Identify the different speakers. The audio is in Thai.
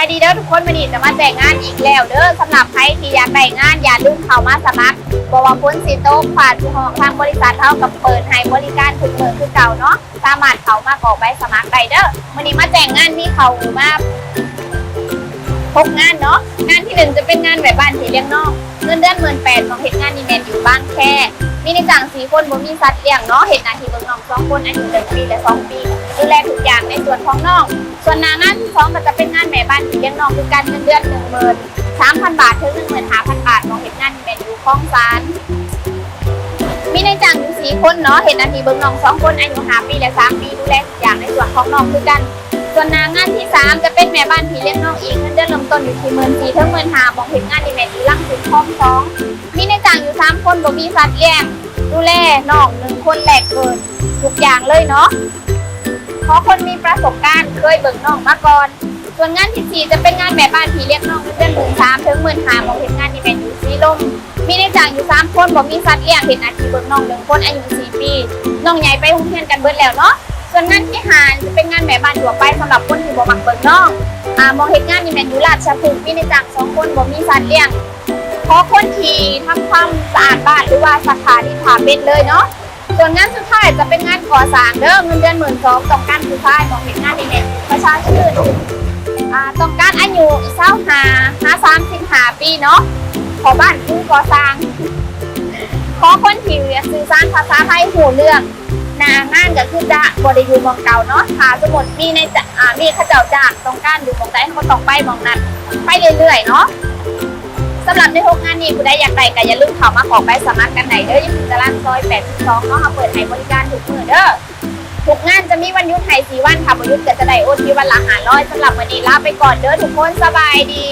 Speaker 1: ายดีเด้อทุกคนวันนี้จะมาแต่งานอีกแล้วเด้อสำหรับใครที่อยากแต่งงานอย่าลืมเข้ามาสมัครบอกว่าพ้นสีโต๊ะผ่านที่ห้องทางบริษัทเท่ากับเปิดให้บริการทุกเมือคือเก่าเนาะสามารถเข้ามากรอกใบสมัครได้เด้อวันนี้มาแต่งงานมีเขามาพกงานเนาะงานที่หนึ่งจะเป็นงานแบบบ้านที่เลี้ยงนอกเงินเดือนหมื่นแปดของเหตุงานดีแมนอยู่บ้านแค่ มีในจางสีคนบ่มีสัตว์เลี้ยงเนาะเห็นนาที่เบิ่งน้องสองคนอายุหนึ่งปีและสองปีดูแลทุกอย่างในส่วนของน้อง ส่วนนางานที่สองก็จะเป็นงานแม่บ้านที่เลี้ยงน้องคือการเงินเดือนหนึ่งหมื่นสามพันบาทถึงหนึ่งหมื่นห้าพันบาทของเห็นงานที่เป็นอยู่คลองสารมีในจ้างสีคนเนาะเห็นนาที่เบิ่งน้องสองคนอายุห้าปีและสามปีดูแลทุกอย่างในส่วนของน้องคือกันส่วนนางานที่สามจะเป็นแม่บ้านที่เลี้ยงน้องเองเงินเดือนเริ่มต้นอยู่ที่หมื่นสี่ถึงหมื่นห้าของเห็นงานที่แม่อยู่ล่างสุดคลองสองมีในจ บ่มีสัตว์เลี้ยง ดูแลน้องหนึ่งคนแหลกเกินทุกอย่างเลยเนาะเพราะคนมีประสบการณ์เคยเบิ่งน้องมาก่อน ส่วนงานที่สี่จะเป็นงานแม่บ้านที่เรียกน้องเงินเดือนหมื่นสามถึงหมื่นห้าของเห็นงานที่เป็นอยู่สีลม มีในจ้างอยู่สามคนบอกมีสัตว์เลี้ยงเห็นอาชีพเบิ่งน้องหนึ่งคนอายุสี่ปีน้องใหญ่ไปโรงเรียนกันเบิดแล้วเนาะส่วนงานที่หารจะเป็นงานแม่บ้านทั่วไปสำหรับคนที่บ่มักเบิ่งน้องอ่ามองเห็นงานนี่แม่นอยู่ราชพฤกษ์มีในจ้างสองคนบ่มีสัตว์เลี้ยง พราะคนที่ทำความสะอาดบ้านหรือว่าสาขาที่ถาเป็นเลยเนาะส่วนงานสุดท้ายจะเป็นงานก่อสร้างเด้อเงินเดือนหมื่นสองต้องการผู้ชายมองเห็นงานนี่แหละประชาชื่นต้องการอายุเศร้าหาหาสามสิบหาปีเนาะขอบ้านผู้ก่อสร้างขอคนที่สื่อสารภาษาไทยหูเรื่องนางานก็คือจะบริยูมองเก่าเนาะถ้าสมมติมีในจะอ่ามีข้าเจ้าจางต้องการอยู่มองใดเขาก็ต้องไปมองนั้นไปเรื่อยๆเนาะ สำหรับในหกงานนี้ผู้ใดอยากได้ก็อย่าลืมเข้ามาขอไปสมัครกันไหนเด้อยู่ตลาดซอย82เนาะเขาเปิดให้บริการทุกมื้อเด้อทุกงานจะมีวันยุดไทยสีวันค่ะวันยุดก็จะได้โอทีวันละ500สำหรับวันนี้ลาไปก่อนเด้อทุกคนสบายดี